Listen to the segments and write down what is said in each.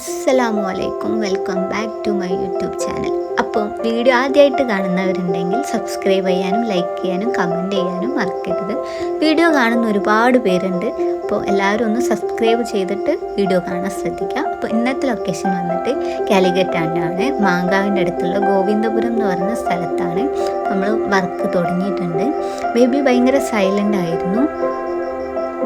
അസ്സലാമു അലൈക്കും welcome back to my YouTube channel. അപ്പോൾ വീഡിയോ ആദ്യമായിട്ട് കാണുന്നവരുണ്ടെങ്കിൽ സബ്സ്ക്രൈബ് ചെയ്യാനും ലൈക്ക് ചെയ്യാനും കമന്റ് ചെയ്യാനും മറക്കരുത്. വീഡിയോ കാണുന്ന ഒരുപാട് പേരുണ്ട്. അപ്പോൾ എല്ലാവരും ഒന്ന് സബ്സ്ക്രൈബ് ചെയ്തിട്ട് വീഡിയോ കാണാൻ ശ്രദ്ധിക്കുക. അപ്പോൾ ഇന്നത്തെ ലൊക്കേഷൻ വന്നിട്ട് കാലിക്കറ്റ് ആണ് മാങ്കാവിന്റെ അടുത്തുള്ള ഗോവിന്ദപുരം എന്ന് പറയുന്ന സ്ഥലത്താണ്. നമ്മൾ വർക്ക് തുടങ്ങിയിട്ടുണ്ട്. ബേബി ഭയങ്കര സൈലന്റ് ആയിരുന്നു.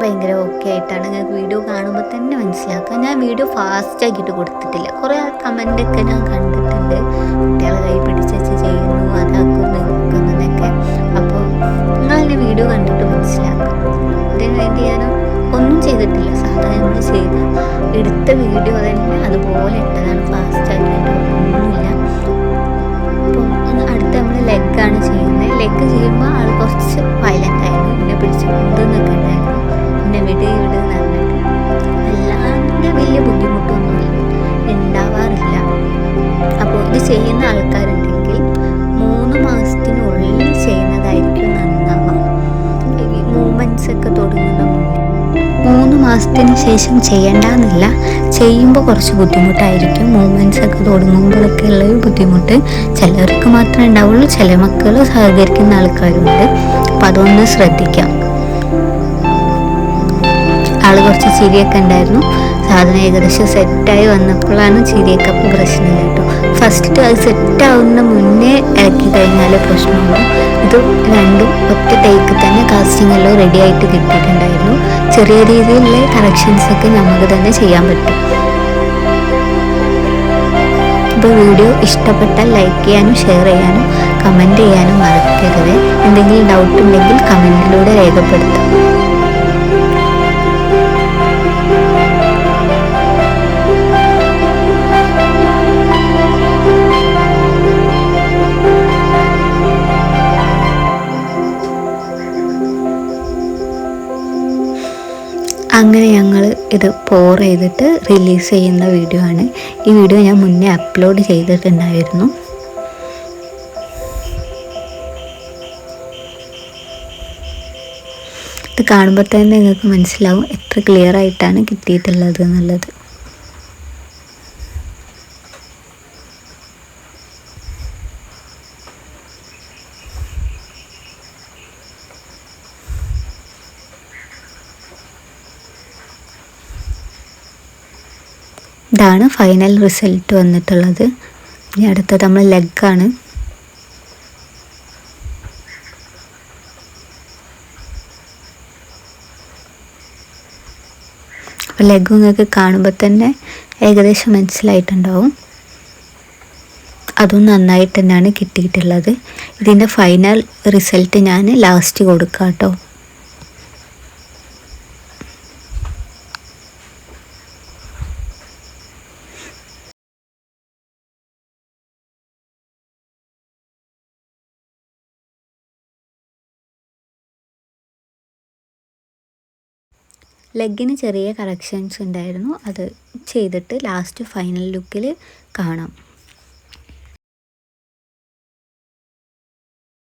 ഭയങ്കര ഓക്കെ ആയിട്ടാണ് നിങ്ങൾക്ക് വീഡിയോ കാണുമ്പോൾ തന്നെ മനസ്സിലാക്കാം ഞാൻ വീഡിയോ ഫാസ്റ്റ് ആക്കിയിട്ട് കൊടുത്തിട്ടില്ല. കുറേ കമന്റൊക്കെ ഞാൻ കണ്ടിട്ടുണ്ട്. കുട്ടികളെ കൈ പിടിച്ചു ചെയ്യുന്നു അതാക്കുന്നു ഇതാക്കുന്നതൊക്കെ അപ്പോൾ നിങ്ങളെന്റെ വീഡിയോ കണ്ടിട്ട് മനസ്സിലാക്കാം അതിന് വേണ്ടി ഞാൻ ഒന്നും ചെയ്തിട്ടില്ല. സാധാരണ ചെയ്ത് എടുത്ത വീഡിയോ തന്നെ അതുപോലെ ഇട്ടതാണ് ഫാസ്റ്റ് ആക്കിയിട്ട്. ചെയ്യുന്ന ആൾക്കാരുണ്ടെങ്കിൽ മൂന്ന് മാസത്തിനുള്ളിൽ ചെയ്യുന്നതായിരിക്കും നന്നാവാം മൂവ്മെന്റ്സ് ഒക്കെ തുടങ്ങുന്ന മൂന്ന് മാസത്തിന് ശേഷം ചെയ്യേണ്ടെന്നില്ല ചെയ്യുമ്പോൾ കുറച്ച് ബുദ്ധിമുട്ടായിരിക്കും. മൂവ്മെന്റ്സ് ഒക്കെ തുടങ്ങുമ്പോഴൊക്കെ ഉള്ള ബുദ്ധിമുട്ട് ചിലർക്ക് മാത്രമേ ഉണ്ടാവുള്ളൂ. ചില മക്കൾ സഹകരിക്കുന്ന ആൾക്കാരുണ്ട്. അപ്പം അതൊന്ന് ശ്രദ്ധിക്കാം. ആൾ കുറച്ച് ചിരിയൊക്കെ ഉണ്ടായിരുന്നു. സാധനം ഏകദേശം സെറ്റായി വന്നപ്പോഴാണ് ചിരിയൊക്കെ പ്രശ്നം കേട്ടോ. ഫസ്റ്റ് അത് സെറ്റാവുന്ന മുന്നേ ഇറക്കി കഴിഞ്ഞാലേ പ്രശ്നമുള്ളൂ. ഇത് രണ്ടും ഒറ്റ ടേക്ക് തന്നെ കാസ്റ്റിംഗ് എല്ലാം റെഡി ആയിട്ട് കിട്ടിയിട്ടുണ്ടായിരുന്നു. ചെറിയ രീതിയിലുള്ള കറക്ഷൻസ് ഒക്കെ നമുക്ക് തന്നെ ചെയ്യാൻ പറ്റും. ഇപ്പോൾ വീഡിയോ ഇഷ്ടപ്പെട്ടാൽ ലൈക്ക് ചെയ്യാനും ഷെയർ ചെയ്യാനും കമന്റ് ചെയ്യാനും മറക്കരുത്. എന്തെങ്കിലും ഡൗട്ട് ഉണ്ടെങ്കിൽ കമന്റിലൂടെ രേഖപ്പെടുത്താം. അങ്ങനെ ഞങ്ങൾ ഇത് പോർ ചെയ്തിട്ട് റിലീസ് ചെയ്യുന്ന വീഡിയോ ആണ്. ഈ വീഡിയോ ഞാൻ മുന്നേ അപ്ലോഡ് ചെയ്തിട്ടുണ്ടായിരുന്നു. ഇത് കാണുമ്പോൾ തന്നെ നിങ്ങൾക്ക് മനസ്സിലാവും എത്ര ക്ലിയർ ആയിട്ടാണ് കിട്ടിയിട്ടുള്ളത് എന്നുള്ളത്. ഇതാണ് ഫൈനൽ റിസൾട്ട് വന്നിട്ടുള്ളത്. ഇനി അടുത്തത് നമ്മൾ ലെഗാണ് അപ്പോൾ ലെഗ് നിങ്ങൾക്ക് കാണുമ്പോൾ തന്നെ ഏകദേശം മനസ്സിലായിട്ടുണ്ടാവും. അതും നന്നായിട്ട് തന്നെയാണ് കിട്ടിയിട്ടുള്ളത്. ഇതിന്റെ ഫൈനൽ റിസൾട്ട് ഞാൻ ലാസ്റ്റ് കൊടുക്കാം കേട്ടോ ലെഗിന് ചെറിയ കറക്ഷൻസ് ഉണ്ടായിരുന്നു. അത് ചെയ്തിട്ട് ലാസ്റ്റ് ഫൈനൽ ലുക്കിൽ കാണാം.